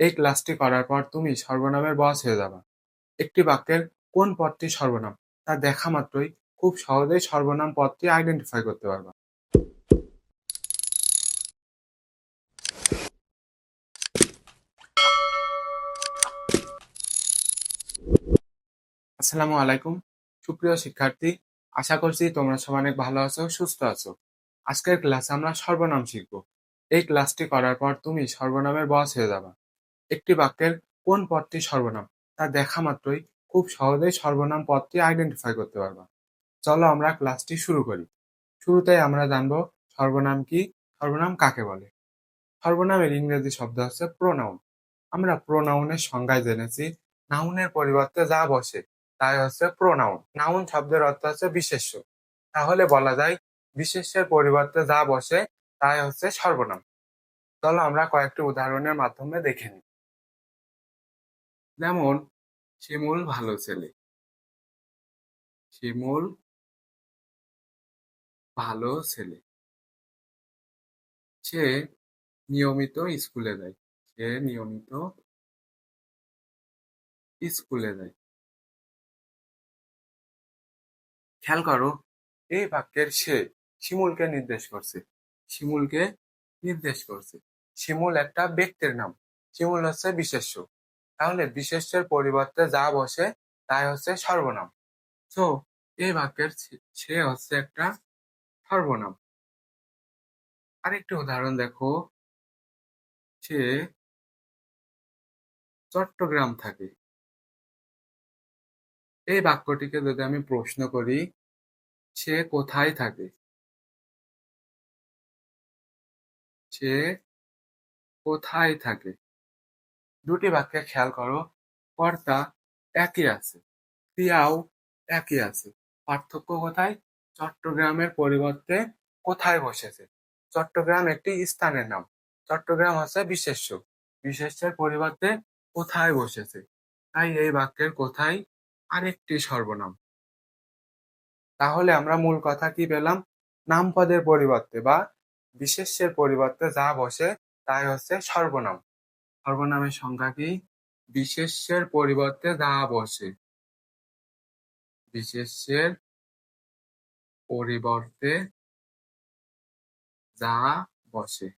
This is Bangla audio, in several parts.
এই ক্লাসটি করার পর তুমি সর্বনামের বস হয়ে যাবা। একটি বাক্যের কোন পদটি সর্বনাম? তা দেখা মাত্রই খুব সহজেই সর্বনাম পদটি আইডেন্টিফাই করতে পারবা। আসসালামু আলাইকুম। সুপ্রিয় শিক্ষার্থী, আশা করছি তোমরা সব অনেক ভালো আছো, সুস্থ আছো। আজকের ক্লাসে আমরা সর্বনাম শিখব। এই ক্লাসটি করার পর তুমি সর্বনামের বস হয়ে যাবা। একটি বাক্যের কোন পদটি সর্বনাম? তা দেখা মাত্রই খুব সহজেই সর্বনাম পদটি আইডেন্টিফাই করতে পারবা। চলো আমরা ক্লাসটি শুরু করি। শুরুতেই আমরা জানব সর্বনাম কি, সর্বনাম কাকে বলে? সর্বনামের ইংরেজি শব্দ হচ্ছে প্রোনাউন আমরা প্রোনাউনের সংজ্ঞায় জেনেছি নাউনের পরিবর্তে যা বসে, তাই হচ্ছে প্রোনাউন নাউন শব্দের অর্থ হচ্ছে বিশেষ্য। তাহলে বলা যায়, বিশেষ্যের পরিবর্তে যা বসে, তাই হচ্ছে সর্বনাম। চলো আমরা কয়েকটি উদাহরণের মাধ্যমে দেখে নিই। যেমন, শিমুল ভালো ছেলে। শিমুল ভালো ছেলে। সে নিয়মিত স্কুলে যায়। সে নিয়মিত স্কুলে যায়। খেয়াল করো, এই বাক্যের সে শিমুলকে নির্দেশ করছে। শিমুলকে নির্দেশ করছে। শিমুল একটা ব্যক্তির নাম। শিমুল হচ্ছে বিশেষ্য। তাহলে বিশেষ্যের পরিবর্তে যা বসে তাই হচ্ছে সর্বনাম। তো এই বাক্যের সে হচ্ছে একটা সর্বনাম। আরেকটি উদাহরণ দেখো। সে চট্টগ্রাম থাকে। এই বাক্যটিকে যদি আমি প্রশ্ন করি, সে কোথায় থাকে? সে কোথায় থাকে? দুটি বাক্যে খেয়াল করো। কর্তা একই আছে, ক্রিয়াও একই আছে। পার্থক্য কোথায়? চট্টগ্রামের পরিবর্তে কোথায় বসেছে? চট্টগ্রাম একটি স্থানের নাম, চট্টগ্রাম হচ্ছে বিশেষ্য। বিশেষ্যের পরিবর্তে কোথায় বসেছে? তাই এই বাক্যের কোথায়? আরেকটি সর্বনাম। তাহলে আমরা মূল কথা কি পেলাম? নামপদের পরিবর্তে বা বিশেষ্যের পরিবর্তে যা বসে তাই হচ্ছে সর্বনাম। সর্বনামের কি? বিশেষ্যের পরিবর্তে যা বসে। বিশেষ্যের পরিবর্তে যা বসে।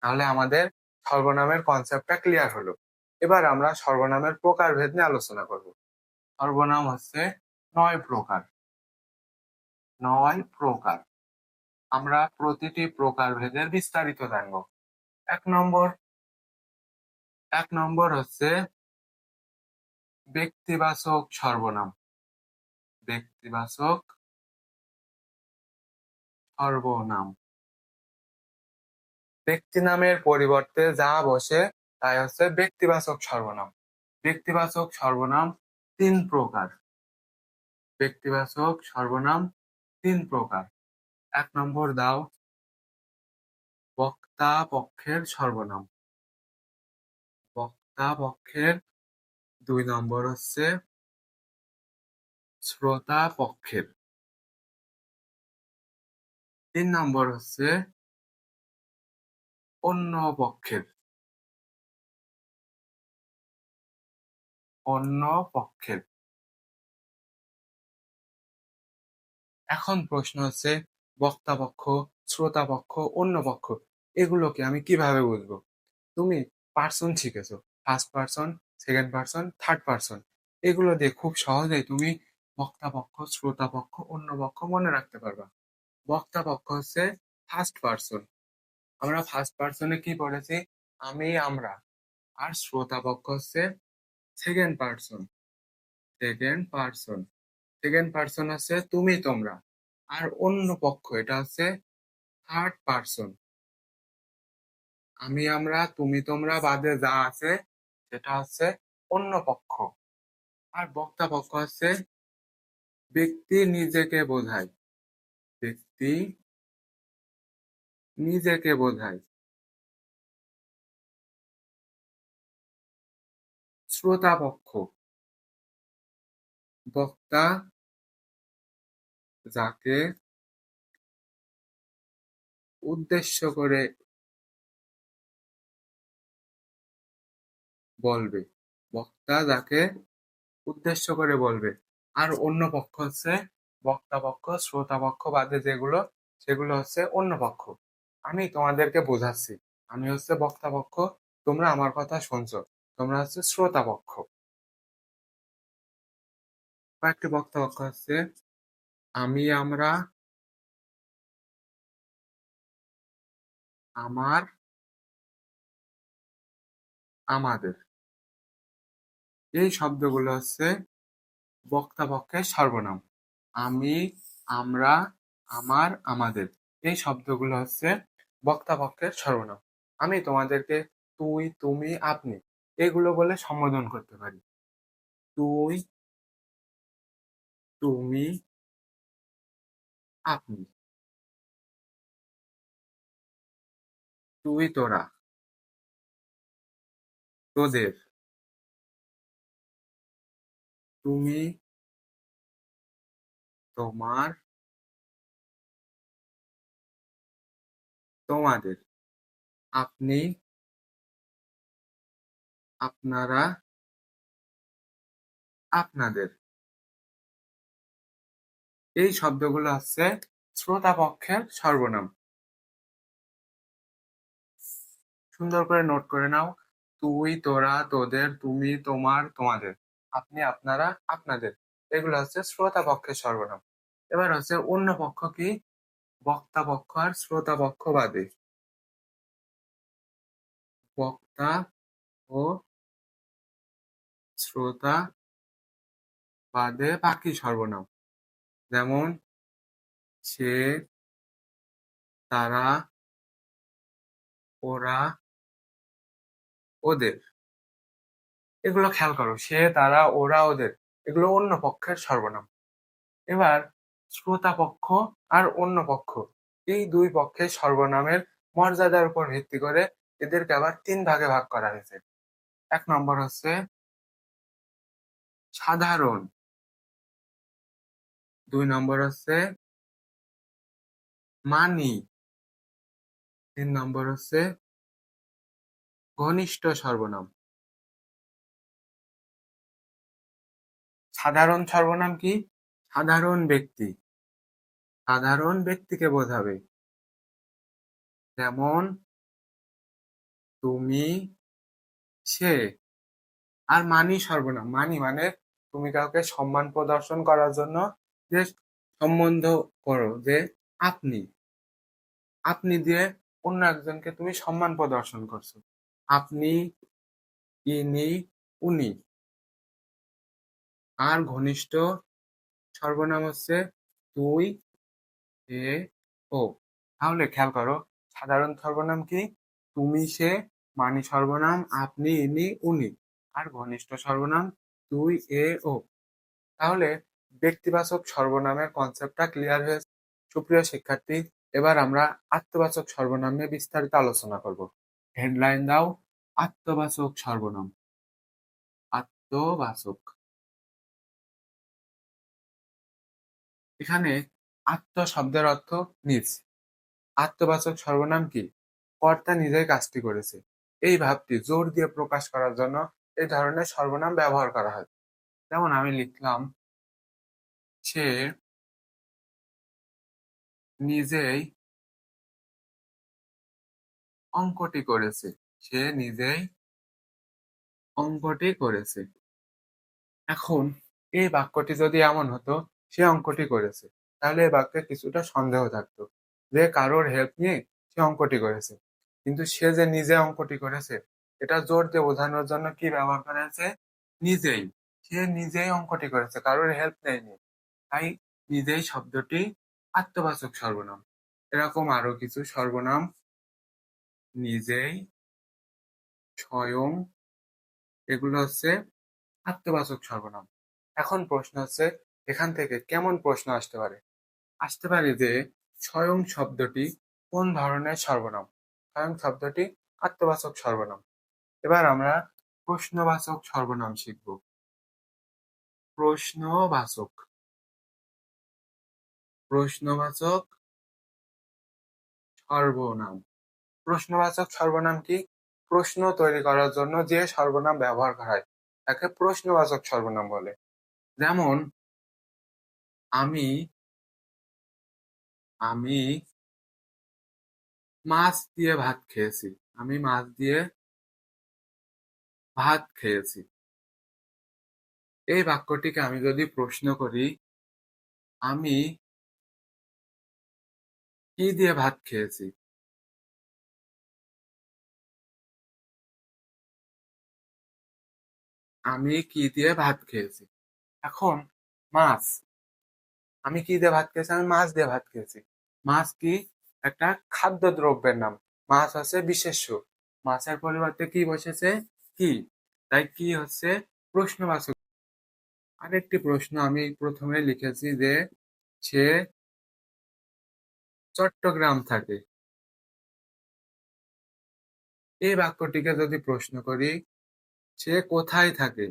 তাহলে আমাদের সর্বনামের কনসেপ্টটা ক্লিয়ার হলো। এবার আমরা সর্বনামের প্রকারভেদ নিয়ে আলোচনা করব। সর্বনাম হচ্ছে নয় প্রকার। নয় প্রকার। আমরা প্রতিটি প্রকারভেদের বিস্তারিত জানব। এক নম্বর এক নম্বর হচ্ছে ব্যক্তিবাচক সর্বনাম। ব্যক্তিবাচক সর্বনাম। ব্যক্তি নামের পরিবর্তে যা বসে তাই হচ্ছে ব্যক্তিবাচক সর্বনাম। ব্যক্তিবাচক সর্বনাম তিন প্রকার। ব্যক্তিবাচক সর্বনাম তিন প্রকার। এক নম্বর দাও, বক্তা পক্ষের সর্বনাম। বক্তা পক্ষের দুই নম্বর হচ্ছে শ্রোতা পক্ষের। তিন নম্বর হচ্ছে অন্য পক্ষের। অন্য পক্ষের। এখন প্রশ্ন হচ্ছে বক্তা পক্ষ, শ্রোতা পক্ষ, অন্য পক্ষ, এগুলোকে আমি কীভাবে বুঝব? তুমি পার্সন শিখেছো। First person second person third person এগুলো দিয়ে খুব সহজেই তুমি বক্তা পক্ষ, শ্রোতা পক্ষ, অন্য পক্ষ মনে রাখতে পারবা। বক্তা পক্ষ হচ্ছে ফার্স্ট পার্সন আমরা ফার্স্ট পার্সনে কি পড়েছি? আমি, আমরা। আর শ্রোতা পক্ষ হচ্ছে second person second person second person হচ্ছে তুমি, তোমরা। আর অন্য পক্ষ, এটা হচ্ছে থার্ড পার্সন আমি, আমরা, তুমি, তোমরা বাদে যা আছে সেটা হচ্ছে অন্য পক্ষ। আর বক্তা পক্ষ হচ্ছে ব্যক্তি নিজেকে বোঝায়। ব্যক্তি নিজেকে বোঝায়। শ্রোতা পক্ষ। বক্তা যাকে উদ্দেশ্য করে বলবে। বক্তা যাকে উদ্দেশ্য করে বলবে। আর অন্য পক্ষ হচ্ছে বক্তা পক্ষ, শ্রোতা পক্ষ বাদে যেগুলো, সেগুলো হচ্ছে অন্য পক্ষ। আমি তোমাদেরকে বোঝাচ্ছি। আমি হচ্ছে বক্তা পক্ষ, তোমরা আমার কথা শুনছো, তোমরা হচ্ছে শ্রোতা পক্ষ। কয়েকটি বক্তা পক্ষ হচ্ছে আমি, আমরা, আমার, আমাদের। এই শব্দগুলো হচ্ছে বক্তা পক্ষের সর্বনাম। আমি, আমরা, আমার, আমাদের। এই শব্দগুলো হচ্ছে বক্তা পক্ষের সর্বনাম। আমি তোমাদেরকে তুই, তুমি, আপনি এগুলো বলে সম্বোধন করতে পারি। তুই, তুমি, আপনি। তুই তোরা। তোদের। তুমি তোমার তোমাদের, আপনি আপনারা আপনাদের। এই শব্দগুলো হচ্ছে শ্রোতা পক্ষের সর্বনাম। সুন্দর করে নোট করে নাও। তুই, তোরা, তোদের, তুমি, তোমার, তোমাদের। আপনি, আপনারা, আপনাদের। এগুলো হচ্ছে শ্রোতা পক্ষের সর্বনাম। এবার হচ্ছে অন্য পক্ষ কি? বক্তা পক্ষ আর শ্রোতা পক্ষ বাদে বক্তা ও শ্রোতা বাদে বাকি সর্বনাম। যেমন, সে, তারা, ওরা, ওদের। এগুলো খেয়াল করো, সে, তারা, ওরা, ওদের, এগুলো অন্য পক্ষের সর্বনাম। এবার শ্রোতা পক্ষ আর অন্য পক্ষ, এই দুই পক্ষের সর্বনামের মর্যাদার উপর ভিত্তি করে এদেরকে আবার তিন ভাগে ভাগ করা হয়েছে। এক নম্বর হচ্ছে সাধারণ। দুই নম্বর হচ্ছে মানি। তিন নম্বর হচ্ছে ঘনিষ্ঠ সর্বনাম। সাধারণ সর্বনাম কি? সাধারণ ব্যক্তি। সাধারণ ব্যক্তিকে বোঝাবে। যেমন, তুমি সে। আর মানি সর্বনাম। মানি মানে তুমি কাউকে সম্মান প্রদর্শন করার জন্য যে সম্বন্ধ করো, যে আপনি। আপনি দিয়ে অন্য একজনকে তুমি সম্মান প্রদর্শন করছ। আপনি, ইনি, উনি। আর ঘনিষ্ঠ সর্বনাম হচ্ছে তুই এ ও। তাহলে খেয়াল করো, সাধারণ সর্বনাম কি? তুমি সে মানি সর্বনাম, আপনি, ইনি, উনি। আর ঘনিষ্ঠ সর্বনাম, তুই, এ, ও। তাহলে ব্যক্তিবাচক সর্বনামের কনসেপ্টটা ক্লিয়ার হয়েছে। সুপ্রিয় শিক্ষার্থী, এবার আমরা আত্মবাচক সর্বনাম নিয়ে বিস্তারিত আলোচনা করব। হেডলাইন দাও, আত্মবাচক সর্বনাম। আত্মবাচক। এখানে আত্ম শব্দের অর্থ নিজ। আত্মবাচক সর্বনাম কি? কর্তা নিজেই কাজটি করেছে। এই ভাবটি জোর দিয়ে প্রকাশ করার জন্য এই ধরনের সর্বনাম ব্যবহার করা হয়। যেমন আমি লিখলাম, সে নিজেই অঙ্কটি করেছে। সে নিজেই অঙ্কটি করেছে। এখন এই বাক্যটি যদি এমন হতো সে অঙ্কটি করেছে। তাহলে এই বাক্যে কিছুটা সন্দেহ থাকতো যে কারোর হেল্প নিয়ে সে অঙ্কটি করেছে। কিন্তু সে যে নিজে অঙ্কটি করেছে, এটা জোর দিয়ে বোঝানোর জন্য কি ব্যবহার করা নিজেই। সে নিজেই অঙ্কটি করেছে, কারোর হেল্প নেয়নি। তাই নিজেই শব্দটি আত্মবাচক সর্বনাম। এরকম আরও কিছু সর্বনাম। নিজেই, স্বয়ং, এগুলো হচ্ছে আত্মবাচক সর্বনাম। এখন প্রশ্ন হচ্ছে এখান থেকে কেমন প্রশ্ন আসতে পারে? আসতে পারে যে, স্বয়ং শব্দটি কোন ধরনের সর্বনাম? স্বয়ং শব্দটি আত্মবাচক সর্বনাম। এবার আমরা প্রশ্নবাচক সর্বনাম শিখব। প্রশ্নবাচক। প্রশ্নবাচক সর্বনাম। প্রশ্নবাচক সর্বনাম কি? প্রশ্ন তৈরি করার জন্য যে সর্বনাম ব্যবহার করা হয়, তাকে প্রশ্নবাচক সর্বনাম বলে। যেমন আমি আমি মাছ দিয়ে ভাত খেয়েছি। আমি মাছ দিয়ে ভাত খেয়েছি। এই বাক্যটিকে আমি যদি প্রশ্ন করি, আমি কি দিয়ে ভাত খেয়েছি? আমি কি দিয়ে ভাত খেয়েছি? এখন মাছ। আমি কি দিয়ে ভাত খেয়েছি? আমি মাছ দিয়ে ভাত খেয়েছি। মাছ কি একটা খাদ্য দ্রব্যের নাম। মাছ হচ্ছে বিশেষ্য। মাছের পরিবর্তে কি বসেছে? কি? তাই কি হচ্ছে? প্রশ্নবাচক আরেকটি প্রশ্ন আমি প্রথমে লিখেছি যে সে চট্টগ্রাম থাকে। এই বাক্যটিকে যদি প্রশ্ন করি, সে কোথায় থাকে?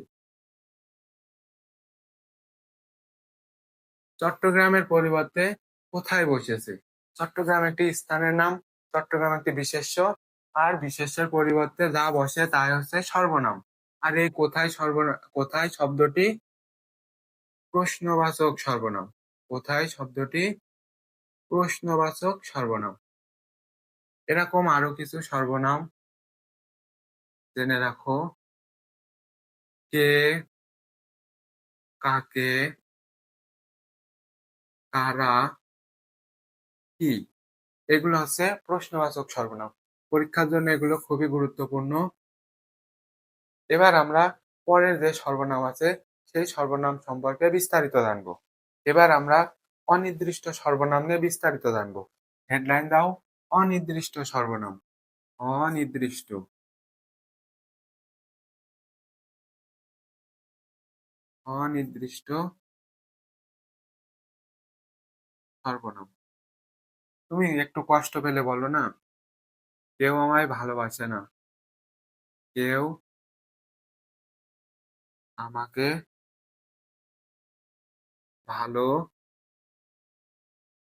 চট্টগ্রামের পরিবর্তে কোথায় বসেছে? চট্টগ্রাম একটি স্থানের নাম, চট্টগ্রাম একটি বিশেষ্য, আর বিশেষ্যের পরিবর্তে যা বসে তাই হচ্ছে সর্বনাম। আর এই কোথায় সর্বনাম কোথায় শব্দটি প্রশ্নবাচক সর্বনাম? কোথায় শব্দটি প্রশ্নবাচক সর্বনাম? এরকম আরও কিছু সর্বনাম জেনে রাখো। কে, কাকে কারা, কি? এগুলো হচ্ছে প্রশ্নবাচক সর্বনাম। পরীক্ষার জন্য এগুলো খুবই গুরুত্বপূর্ণ। এবার আমরা পরের যে সর্বনাম আছে, সেই সর্বনাম সম্পর্কে বিস্তারিত জানব। এবার আমরা অনির্দিষ্ট সর্বনাম নিয়ে বিস্তারিত জানব। হেডলাইন দাও, অনির্দিষ্ট সর্বনাম। অনির্দিষ্ট। অনির্দিষ্ট সর্বনাম তুমি একটু কষ্ট পেলে বলো না? কেউ আমায় ভালোবাসে না। কেউ আমাকে ভালো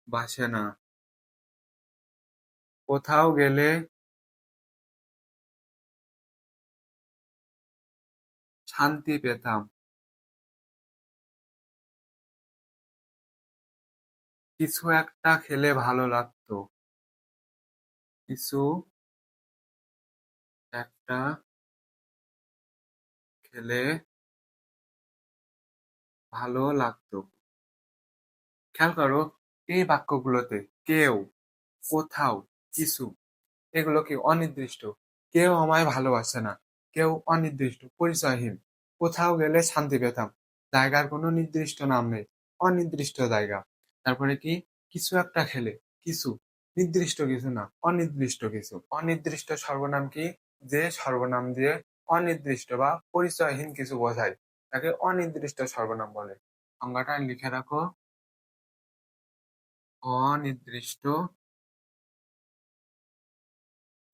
বাসে না। কোথাও গেলে শান্তি পেতাম। কিছু একটা খেলে ভালো লাগতো। কিছু একটা খেলে ভালো লাগতো। খেয়াল করো, এই বাক্যগুলোতে কেউ, কোথাও, কিছু, এগুলো কি অনির্দিষ্ট? কেউ আমায় ভালোবাসে না। কেউ অনির্দিষ্ট, পরিচয়হীন। কোথাও গেলে শান্তি পেতাম। জায়গার কোনো নির্দিষ্ট নাম নেই। অনির্দিষ্ট জায়গা। তারপরে কি? কিছু একটা খেলে, কিছু। নির্দিষ্ট কিছু না, অনির্দিষ্ট কিছু। অনির্দিষ্ট সর্বনাম কি? যে সর্বনাম দিয়ে অনির্দিষ্ট বা পরিচয়হীন কিছু বোঝায়, তাকে অনির্দিষ্ট সর্বনাম বলে। সংজ্ঞাটা লিখে রাখো। অনির্দিষ্ট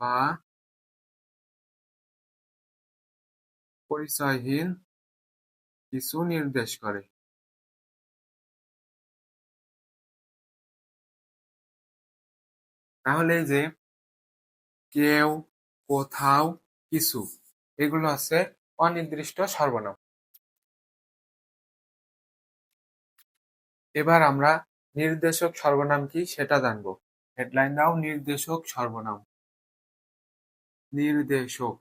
বা পরিচয়হীন কিছু নির্দেশ করে। তাহলে এই যে কেউ, কোথাও, কিছু, এগুলো আছে অনির্দিষ্ট সর্বনাম। এবার আমরা নির্দেশক সর্বনাম কি সেটা জানব। হেডলাইন দাও, নির্দেশক সর্বনাম। নির্দেশক।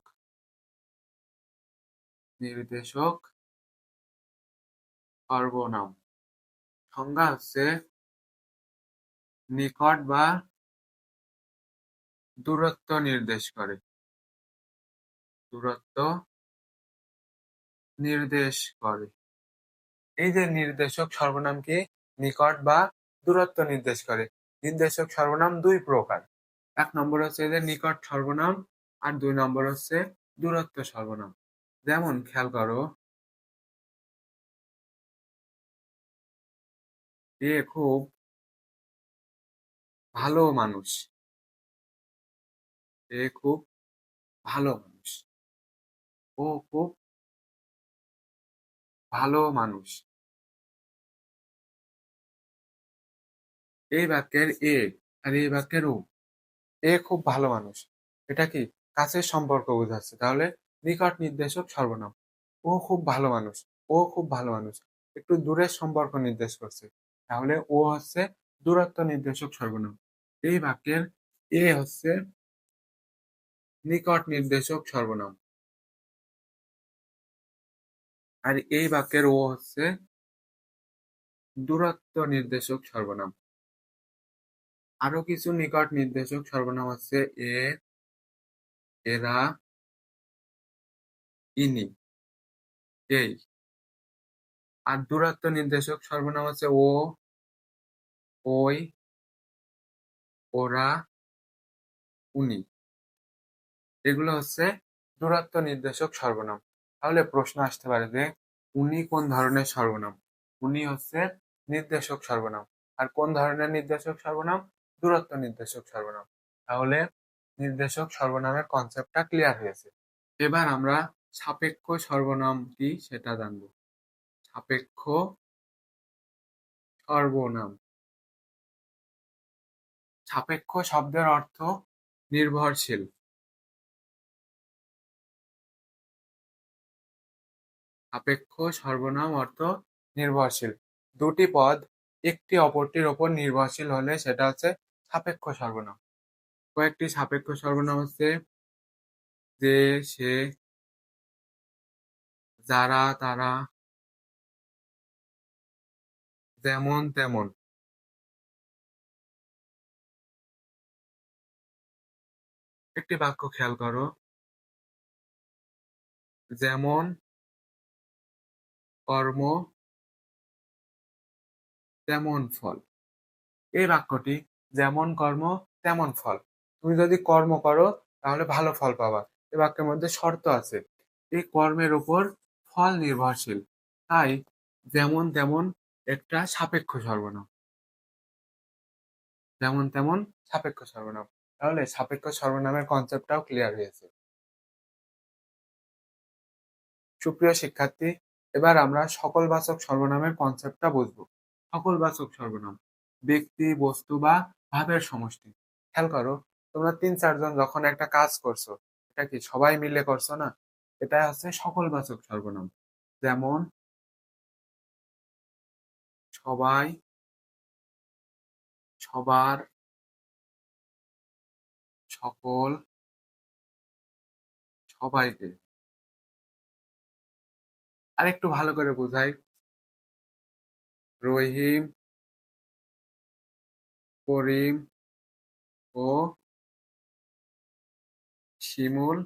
নির্দেশক সর্বনাম। সংজ্ঞা হচ্ছে নিকট বা দূরত্ব নির্দেশ করে। দূরত্ব নির্দেশ করে। এই যে নির্দেশক সর্বনাম কি? নিকট বা দূরত্ব নির্দেশ করে। নির্দেশক সর্বনাম দুই প্রকার। এক নম্বর হচ্ছে এদের নিকট সর্বনাম আর দুই নম্বর হচ্ছে দূরত্ব সর্বনাম। যেমন খেয়াল করো, এ খুব ভালো মানুষ। এ খুব ভালো মানুষ। ও খুব ভালো মানুষ। এই বাক্যের এ আর এই বাক্যের ও এ খুব ভালো মানুষ। এটা কি কাছের সম্পর্ক বোঝাচ্ছে? তাহলে নিকট নির্দেশক সর্বনাম। ও খুব ভালো মানুষ। ও খুব ভালো মানুষ। একটু দূরের সম্পর্ক নির্দেশ করছে। তাহলে ও হচ্ছে দূরত্ব নির্দেশক সর্বনাম। এই বাক্যের এ হচ্ছে নিকট নির্দেশক সর্বনাম। আর এই বাক্যের ও হচ্ছে দূরত্ব নির্দেশক সর্বনাম। আরও কিছু নিকট নির্দেশক সর্বনাম হচ্ছে এ, এরা, ইনি, এই। আর দূরত্ব নির্দেশক সর্বনাম হচ্ছে ও, ওই, ওরা, উনি। এগুলো হচ্ছে দূরত্ব নির্দেশক সর্বনাম। তাহলে প্রশ্ন আসতে পারে যে উনি কোন ধরনের সর্বনাম? উনি হচ্ছে নির্দেশক সর্বনাম। আর কোন ধরনের নির্দেশক সর্বনাম? দূরত্ব নির্দেশক সর্বনাম। তাহলে নির্দেশক সর্বনামের কনসেপ্টটা ক্লিয়ার হয়েছে। এবার আমরা সাপেক্ষ সর্বনাম কি সেটা জানব। সাপেক্ষ সর্বনাম। সাপেক্ষ শব্দের অর্থ নির্ভরশীল। সাপেক্ষ সর্বনাম অর্থ নির্ভরশীল। দুটি পদ, একটি অপরটির ওপর নির্ভরশীল হলে সেটা হচ্ছে সাপেক্ষ সর্বনাম। কয়েকটি সাপেক্ষ সর্বনাম হচ্ছে যে, সে, যারা, তারা, যেমন, তেমন। একটি বাক্য খেয়াল করো। যেমন কর্ম, তেমন ফল। এই বাক্যটি যেমন কর্ম, তেমন ফল। তুমি যদি কর্ম করো, তাহলে ভালো ফল পাবা। এই বাক্যের মধ্যে শর্ত আছে। এই কর্মের উপর ফল নির্ভরশীল। তাই যেমন তেমন একটা সাপেক্ষ সর্বনাম যেমন তেমন সাপেক্ষ সর্বনাম তাহলে সাপেক্ষ সর্বনামের কনসেপ্টটাও ক্লিয়ার হয়েছে। সুপ্রিয় শিক্ষার্থী এবার আমরা সকল বাচক সর্বনামের কনসেপ্টটা বুঝব। সকল বাচক সর্বনাম। ব্যক্তি, বস্তু বা ভাবের সমষ্টি। খেয়াল করো, তোমরা তিন চারজন যখন একটা কাজ করছ, এটা কি সবাই মিলে করছ না? এটা হচ্ছে সকল বাচক সর্বনাম। যেমন, সবাই, সবার, সকল, সবাইকে। আরেকটু ভালো করে বোঝাই। রহিম, করিম ও শিমুল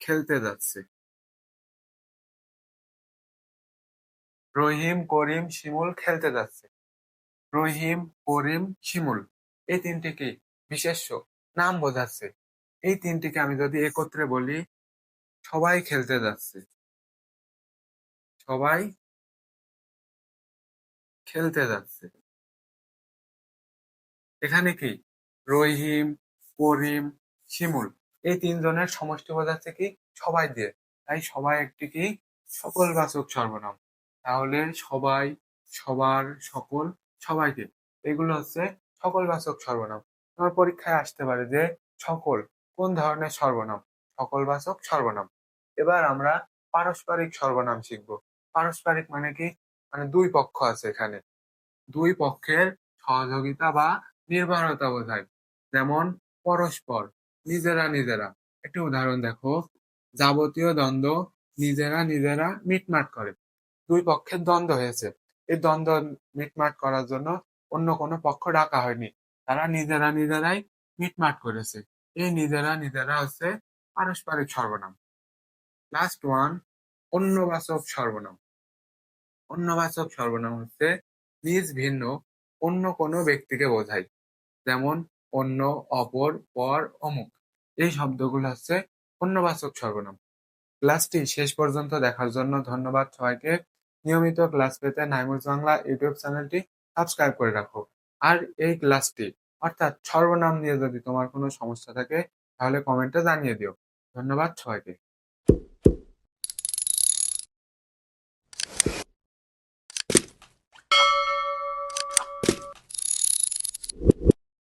খেলতে যাচ্ছে। রহিম, করিম, শিমুল খেলতে যাচ্ছে। রহিম, করিম, শিমুল এই তিনটিকে বিশেষ্য নাম বোঝাচ্ছে। এই তিনটিকে আমি যদি একত্রে বলি সবাই খেলতে যাচ্ছে। সবাই খেলতে যাচ্ছে। এখানে কি? রহিম, করিম, শিমুল এই তিনজনের সমষ্টি বোঝাচ্ছে কি? সবাই দিয়ে। তাই সবাই একটি কি? সকল বাচক সর্বনাম। তাহলে সবাই, সবার সকল সবাইকে এগুলো হচ্ছে সকল বাচক সর্বনাম। তোমার পরীক্ষায় আসতে পারে যে সকল কোন ধরনের সর্বনাম? সকল বাচক সর্বনাম। এবার আমরা পারস্পরিক সর্বনাম শিখব। পারস্পরিক মানে কি? মানে দুই পক্ষ আছে এখানে। দুই পক্ষের সহযোগিতা বা নির্ভরতা বোঝায়। যেমন পরস্পর, নিজেরা নিজেরা। একটি উদাহরণ দেখো। যাবতীয় দ্বন্দ্ব নিজেরা নিজেরা মিটমাট করে। দুই পক্ষের দ্বন্দ্ব হয়েছে। এই দ্বন্দ্ব মিটমাট করার জন্য অন্য কোনো পক্ষ ডাকা হয়নি। তারা নিজেরা নিজেরাই মিটমাট করেছে। এই নিজেরা নিজেরা হচ্ছে পারস্পরিক সর্বনাম। লাস্ট ওয়ান অন্যবাচক সর্বনাম। অন্যবাচক সর্বনাম হচ্ছে নিজ ভিন্ন অন্য কোনো ব্যক্তিকে বোঝায়। যেমন, অন্য, অপর, পর, অমুক। এই শব্দগুলো হচ্ছে অন্যবাচক সর্বনাম। ক্লাসটি শেষ পর্যন্ত দেখার জন্য ধন্যবাদ সবাইকে। নিয়মিত ক্লাস পেতে নাইমুজ বাংলা ইউটিউব চ্যানেলটি সাবস্ক্রাইব করে রাখো। আর এই ক্লাসটি, অর্থাৎ সর্বনাম নিয়ে যদি তোমার কোনো সমস্যা থাকে, তাহলে কমেন্টে জানিয়ে দিও। ধন্যবাদ সবাইকে।